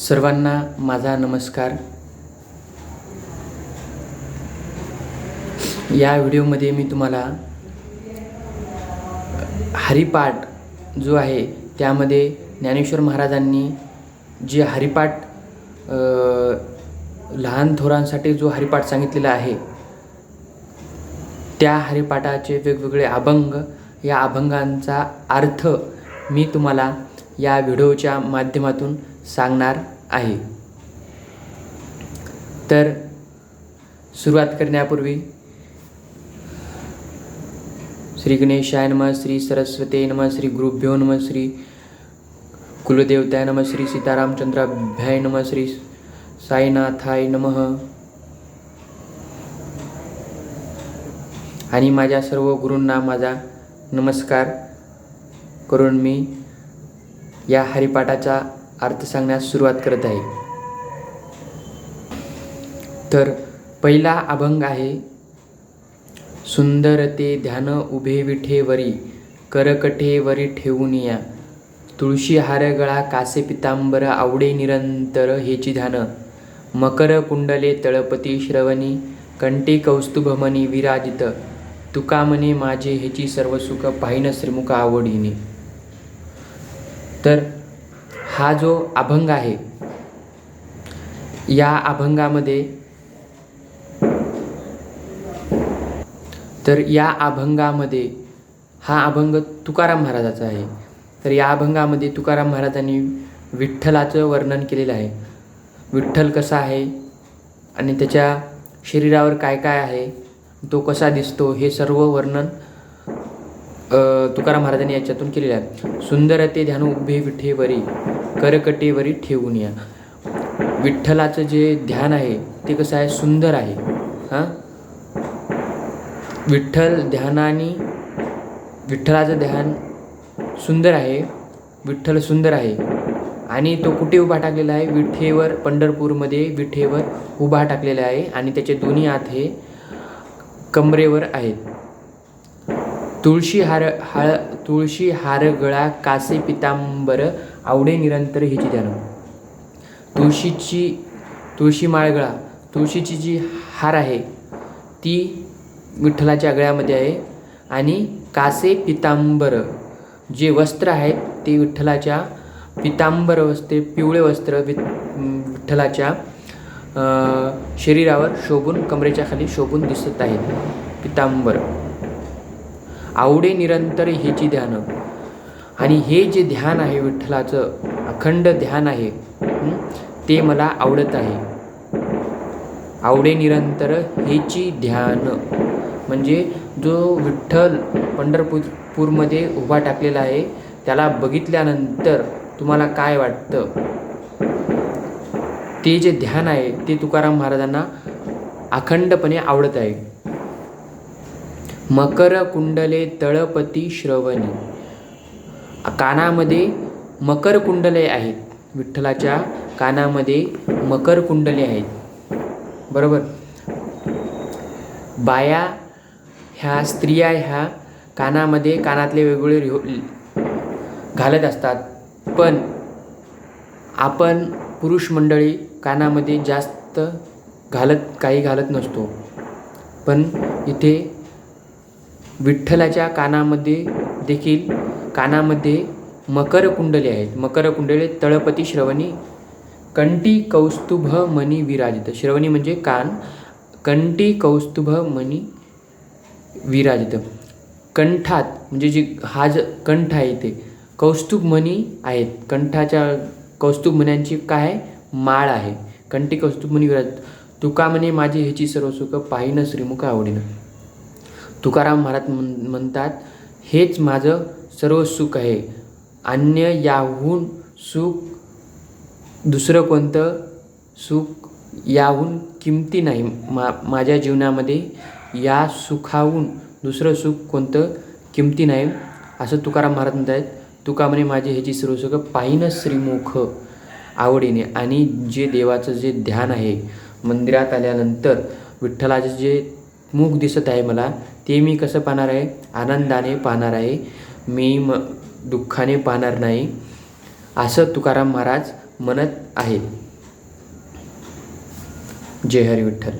सर्वांना माझा नमस्कार. या व्हिडिओमध्ये मी तुम्हाला हरिपाठ जो आहे त्यामध्ये ज्ञानेश्वर महाराजांनी जे हरिपाठ लहान थोरांसाठी जो हरिपाठ सांगितलेला आहे त्या हरिपाठाचे वेगवेगळे अभंग या अभंगांचा अर्थ मी तुम्हाला या व्हिडिओच्या माध्यमातून सांगणार आहे. तर सुरुवात करण्यापूर्वी श्री गणेशाय नम श्री सरस्वते नम श्री गुरुभ्यो नम श्री कुलदेवताय नम श्री सीतारामचंद्राभ्याय नम श्री साईनाथाय नमः. आणि माझ्या सर्व गुरूंना माझा नमस्कार करून मी या हरिपाठाचा अर्थ सांगण्यास सुरुवात करत आहे. तर पहिला अभंग आहे सुंदर ते ध्यान उभे विठेवरी करकठेवरी ठेवून या. तुळशी हार गळा कासे पितांबर आवडे निरंतर हेची ध्यान. मकर कुंडले तळपती श्रवणी कंटे कौस्तुभमनी विराजित. तुका म्हणे माझे हेची सर्व सुख पाहिन श्रीमुख आवडीने. तर हा जो अभंग आहे या अभंगामध्ये तर या अभंगामध्ये हा अभंग तुकाराम महाराजाचा आहे. तर या अभंगामध्ये तुकाराम महाराजांनी विठ्ठलाचं वर्णन केलेलं आहे. विठ्ठल कसा आहे आणि त्याच्या शरीरावर काय काय आहे तो कसा दिसतो हे सर्व वर्णन तुकाराम महाराजांनी याच्यातून केलेलं आहे सुंदर ते ध्यान उभे विठेवरी करकटेवरी ठेवून या. विठ्ठलाचं जे ध्यान आहे ते कसं आहे? सुंदर आहे. हां? विठ्ठल ध्यानाने विठ्ठलाचं ध्यान सुंदर आहे विठ्ठल सुंदर आहे. आणि तो कुठे उभा टाकलेला आहे? विठेवर पंढरपूरमध्ये विठेवर उभा टाकलेला आहे. आणि त्याचे दोन्ही हात हे कमरेवर आहेत. तुळशी हार हाळ तुळशी हार गळा कासे पितांबर आवडे निरंतर हिची ध्यान तुळशीची तुळशी माळगळा तुळशीची जी हार आहे ती विठ्ठलाच्या गळ्यामध्ये आहे आणि कासे पितांबर जे वस्त्र आहेत ते विठ्ठलाच्या पितांबर वस्त्रे पिवळे वस्त्र वि विठ्ठलाच्या शरीरावर शोभून कमरेच्या खाली शोभून दिसत आहेत. पितांबर. आवडे निरंतर हेची ध्यान. आणि हे जे ध्यान आहे विठ्ठलाचं अखंड ध्यान आहे ते मला आवडत आहे. आवडे निरंतर हेची ध्यान. म्हणजे जो विठ्ठल पंढरपूरमध्ये उभा टाकलेला आहे त्याला बघितल्यानंतर तुम्हाला काय वाटतं? ते जे ध्यान आहे ते तुकाराम महाराजांना अखंडपणे आवडत आहे. मकर कुंडले तळपती श्रवणी. कानामध्ये मकर कुंडले आहेत. विठ्ठलाच्या कानामध्ये मकर कुंडले आहेत. बरोबर? बाया ह्या स्त्रिया ह्या कानामध्ये कानातले वेगवेगळे रिहो घालत असतात. पण आपण पुरुष मंडळी कानामध्ये जास्त घालत काही घालत नसतो. पण इथे विठ्ठलाच्या कानामध्ये देखील कानामध्ये मकर कुंडले आहेत. मकर कुंडले तळपती श्रवणी कंटी कौस्तुभ मणी विराजित. श्रवणी म्हणजे कान कंटी कौस्तुभ मणी विराजित. कंठात म्हणजे जी हा ज कंठ आहे ते कौस्तुभ मणी आहेत. कंठाच्या कौस्तुभ मण्यांची काय माळ आहे. कंटी कौस्तुभ मणी विराजित. तुका म्हणे माझी ह्याची सर्व सुख पाहिनं श्रीमुख आवडीनं. तुकाराम महाराज म्हण म्हणतात हेच माझं सर्व सुख आहे. अन्य याहून सुख दुसरं कोणतं सुख याहून किमती नाही. मा माझ्या जीवनामध्ये या सुखाहून दुसरं सुख कोणतं किमती नाही. असं तुकाराम महाराज म्हणत आहेत तुका म्हणे माझे ह्याची सर्व सुख पाहिनं श्रीमुख आवडीने आणि जे देवाचं जे ध्यान आहे मंदिरात आल्यानंतर विठ्ठलाचं जे मुख दिसत आहे मला ते मी कसं पाहणार आहे? आनंदाने पाहणार आहे. मी म दुःखाने पाहणार नाही. असं तुकाराम महाराज म्हणत आहेत. जय हरी विठ्ठल.